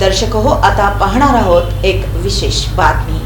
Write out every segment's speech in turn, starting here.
दर्शक हो आता पाहणार आहोत एक विशेष बातमी.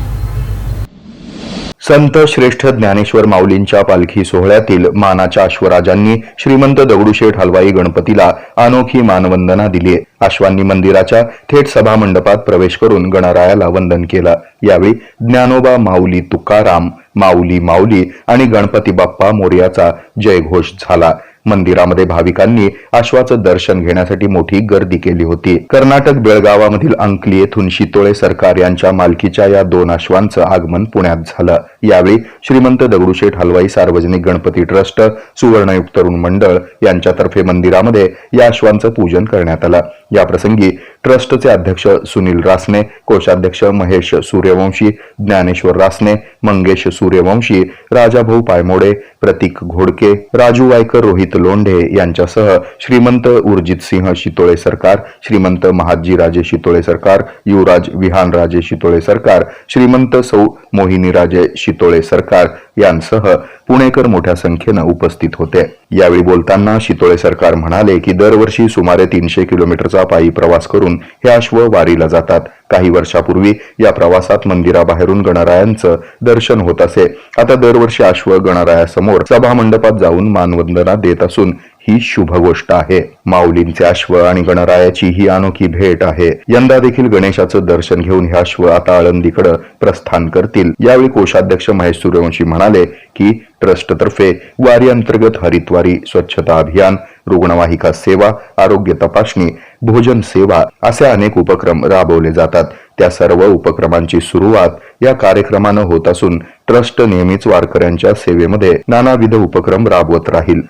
संत श्रेष्ठ ज्ञानेश्वर माऊलींच्या पालखी सोहळ्यातील मानाच्या अश्वराजांनी श्रीमंत दगडूशेठ हलवाई गणपतीला अनोखी मानवंदना दिली. अश्वांनी मंदिराच्या थेट सभा मंडपात प्रवेश करून गणरायाला वंदन केलं. यावेळी ज्ञानोबा माऊली तुकाराम माऊली माऊली आणि गणपती बाप्पा मोर्याचा जयघोष झाला. मंदिरामध्ये भाविकांनी अश्वाचं दर्शन घेण्यासाठी मोठी गर्दी केली होती. कर्नाटक बेळगावामधील अंकली येथून शितोळे सरकार यांच्या मालकीच्या या दोन अश्वांचं आगमन पुण्यात झालं. यावेळी श्रीमंत दगडूशेठ हलवाई सार्वजनिक गणपती ट्रस्ट सुवर्णयुक्त तरुण मंडळ यांच्यातर्फे मंदिरामध्ये या अश्वांचं पूजन करण्यात आलं. याप्रसंगी ट्रस्टचे अध्यक्ष सुनील रासने कोषाध्यक्ष महेश सूर्यवंशी ज्ञानेश्वर रासने मंगेश सूर्यवंशी राजाभाऊ पायमोडे प्रतीक घोडके राजू वायकर रोहित लोंढे यांच्यासह श्रीमंत उर्जित सिंह शितोळे सरकार श्रीमंत महाजी राजे शितोळे सरकार युवराज विहान राजे शितोळे सरकार श्रीमंत सौ मोहिनी राजे शितोळे सरकार यांसह पुणेकर मोठ्या संख्येनं उपस्थित होते. यावेळी बोलताना शितोळे सरकार म्हणाले की दरवर्षी सुमारे तीनशे किलोमीटरचा पायी प्रवास करून हे अश्व वारीला जातात. काही वर्षापूर्वी या प्रवासात मंदिराबाहेरून गणरायांचं दर्शन होत असे. आता दरवर्षी अश्व गणरायासमोर सभा मंडपात जाऊन मानवंदना देत असून ही शुभ गोष्ट आहे. माऊलींचे अश्व आणि गणरायाची ही अनोखी भेट आहे. यंदा देखील गणेशाचं दर्शन घेऊन हे अश्व आता आळंदीकडे प्रस्थान करतील. यावेळी कोषाध्यक्ष महेश सूर्यवंशी म्हणाले की ट्रस्टतर्फे वारी अंतर्गत हरितवारी स्वच्छता अभियान रुग्णवाहिका सेवा आरोग्य तपासणी भोजन सेवा असे अनेक उपक्रम राबवले जातात. त्या सर्व उपक्रमांची सुरुवात या कार्यक्रमानं होत असून ट्रस्ट नेहमीच वारकऱ्यांच्या सेवेमध्ये नानाविध उपक्रम राबवत राहील.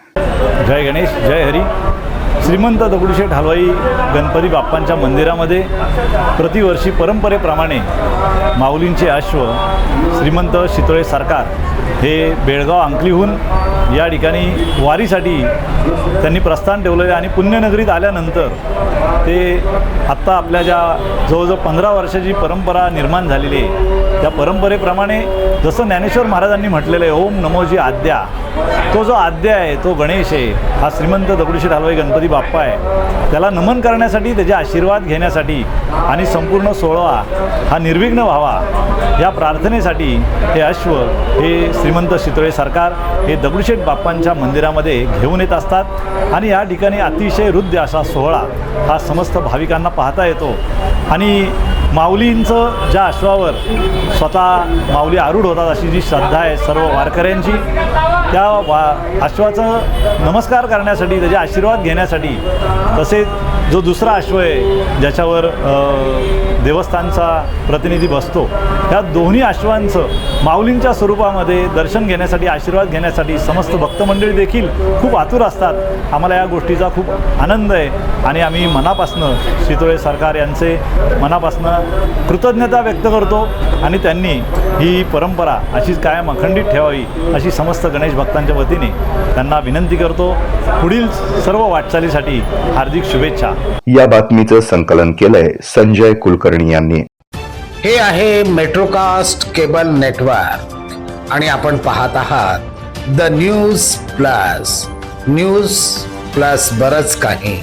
जय गणेश जय हरी. श्रीमंत दगडूशेठ हलवाई गणपती बाप्पांच्या मंदिरामध्ये प्रतिवर्षी परंपरेप्रमाणे माऊलींचे अश्व श्रीमंत शितोळे सरकार हे बेळगाव अंकलीहून या ठिकाणी वारीसाठी त्यांनी प्रस्थान ठेवलेलं आहे आणि पुण्यनगरीत आल्यानंतर ते आत्ता आपल्या ज्या जवळजवळ पंधरा वर्षाची परंपरा निर्माण झालेली आहे त्या परंपरेप्रमाणे जसं ज्ञानेश्वर महाराजांनी म्हटलेलं आहे ओम नमोजी आद्या. तो जो आद्य आहे तो गणेश आहे हा श्रीमंत दगडूशेठ हलवाई गणपती बाप्पा आहे त्याला नमन करण्यासाठी त्याचे आशीर्वाद घेण्यासाठी आणि संपूर्ण सोहळा हा निर्विघ्न व्हावा या प्रार्थनेसाठी हे अश्व हे श्रीमंत शितोळे सरकार हे दगडूशेठ बाप्पांच्या मंदिरामध्ये घेऊन येत असतात आणि या ठिकाणी अतिशय हृदय असा सोहळा हा समस्त भाविकांना पाहता येतो. आणि माऊलींचं ज्या अश्वावर स्वतः माऊली आरूढ होतात अशी जी श्रद्धा आहे सर्व वारकऱ्यांची त्या वा अश्वाचं नमस्कार करण्यासाठी त्याचे आशीर्वाद घेण्यासाठी तसेच जो दुसरा अश्व आहे ज्याच्यावर देवस्थानचा प्रतिनिधी बसतो त्या दोन्ही अश्वांचं माऊलींच्या स्वरूपामध्ये दर्शन घेण्यासाठी आशीर्वाद घेण्यासाठी समस्त भक्तमंडळी देखील खूप आतुर असतात. आम्हाला या गोष्टीचा खूप आनंद आहे. आणि आम्ही मनापासनं शितोळे सरकार यांचे मनापासनं कृतज्ञता व्यक्त करतो आणि त्यांनी ही परंपरा अशीच कायम अखंडित ठेवावी अशी समस्त गणेश भक्तांच्या वतीने त्यांना विनंती करतो. पुढील सर्व वाटचालीसाठी हार्दिक शुभेच्छा. या बातमीचं संकलन केलंय संजय कुलकर्णी यांनी. हे आहे मेट्रोकास्ट केबल नेटवर्क आणि आपण पाहत आहात the news plus. News plus बरच काही.